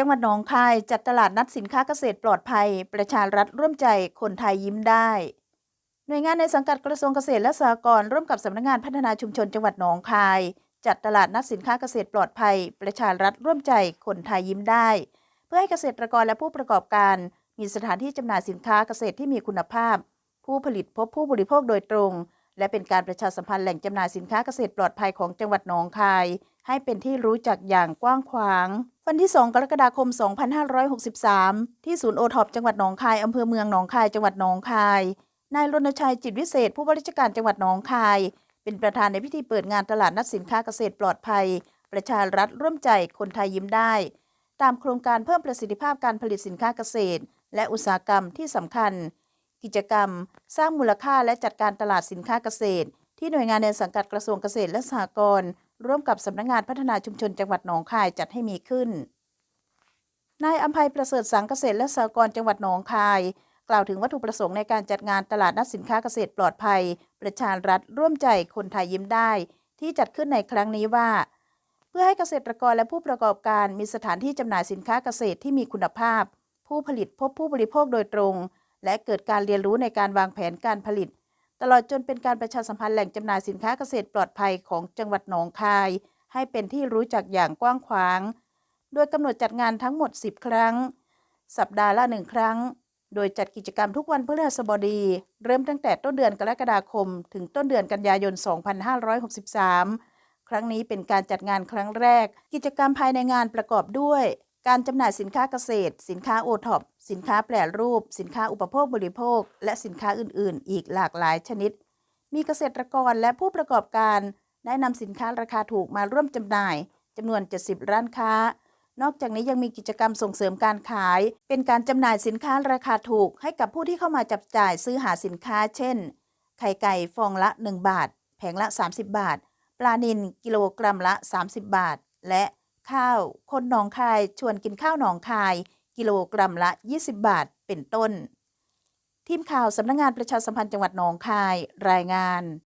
จังหวัดหนองคายจัดตลาดนัดสินค้าเกษตรปลอดภัย ประชารัฐร่วมใจคนไทยยิ้มได้ หน่วยงานในสังกัดกระทรวงเกษตรและสหกรณ์ร่วมกับสำนักงานพัฒนาชุมชนจังหวัดหนองคาย จัดตลาดนัดสินค้าเกษตรปลอดภัย ประชารัฐร่วมใจคนไทยยิ้มได้ เพื่อให้เกษตรกรและผู้ประกอบการ มีสถานที่จำหน่ายสินค้าเกษตรที่มีคุณภาพ ผู้ผลิตพบผู้บริโภคโดยตรง และเป็นการประชาสัมพันธ์แหล่งจำหน่ายสินค้าเกษตรปลอดภัยของจังหวัดหนองคาย ให้เป็นที่รู้จักอย่างกว้างขวาง วันที่ 2 กรกฎาคม 2563 ที่ศูนย์โอท็อปจังหวัดหนองคาย อำเภอเมืองหนองคาย จังหวัดหนองคาย นายรณชัยจิตวิเศษ ผู้บริการจังหวัดหนองคาย เป็นประธานในพิธีเปิดงานตลาดนัดสินค้าเกษตรปลอดภัย ประชารัฐร่วมใจคนไทยยิ้มได้ ตามโครงการเพิ่มประสิทธิภาพการผลิตสินค้าเกษตร และอุตสาหกรรมที่สำคัญ กิจกรรม สร้างมูลค่าและจัดการตลาดสินค้าเกษตร ที่หน่วยงานในสังกัดกระทรวงเกษตรและสหกรณ์ ร่วมกับสำนักงานพัฒนาชุมชนจังหวัดหนองคายจัดให้มีขึ้น นายอัมภัยประเสริฐสังเกษตรและสหกรณ์จังหวัดหนองคาย กล่าวถึงวัตถุประสงค์ในการจัดงานตลาดนัดสินค้าเกษตรปลอดภัย ประชารัฐร่วมใจคนไทยยิ้มได้ ที่จัดขึ้นในครั้งนี้ว่า เพื่อให้เกษตรกรและผู้ประกอบการมีสถานที่จำหน่ายสินค้าเกษตรที่มีคุณภาพ ผู้ผลิตพบผู้บริโภคโดยตรง และเกิดการเรียนรู้ในการวางแผนการผลิต ตลอดจนเป็นการประชาสัมพันธ์แหล่งจำหน่ายสินค้าเกษตรปลอดภัยของจังหวัดหนองคาย ให้เป็นที่รู้จักอย่างกว้างขวาง โดยกำหนดจัดงานทั้งหมด 10 ครั้ง สัปดาห์ละหนึ่งครั้ง โดยจัดกิจกรรมทุกวันพฤหัสบดี เริ่มตั้งแต่ต้นเดือนกรกฎาคม ถึงต้นเดือนกันยายน 2563 ครั้งนี้เป็นการจัดงานครั้งแรก กิจกรรมภายในงานประกอบด้วย การจำหน่ายสินค้าเกษตร สินค้าโอท็อปสินค้าแปรรูป สินค้าอุปโภคบริโภค และสินค้าอื่น ๆ อีกหลากหลายชนิด มีเกษตรกรและผู้ประกอบการได้นำสินค้าราคาถูกมาร่วมจำหน่ายจำนวน 70 ร้านค้า นอกจากนี้ยังมีกิจกรรมส่งเสริมการขาย เป็นการจำหน่ายสินค้าราคาถูก ให้กับผู้ที่เข้ามาจับจ่ายซื้อหาสินค้า เช่น ไข่ไก่ฟองละ 1 บาท แผงละ 30 บาท ปลานิลกิโลกรัมละ 30 บาท และ ข้าว คนหนองคายชวนกินข้าวหนองคาย กิโลกรัมละ 20 บาท เป็นต้น ทีมข่าวสำนักงงานประชาสัมพันธ์จังหวัดหนองคายรายงาน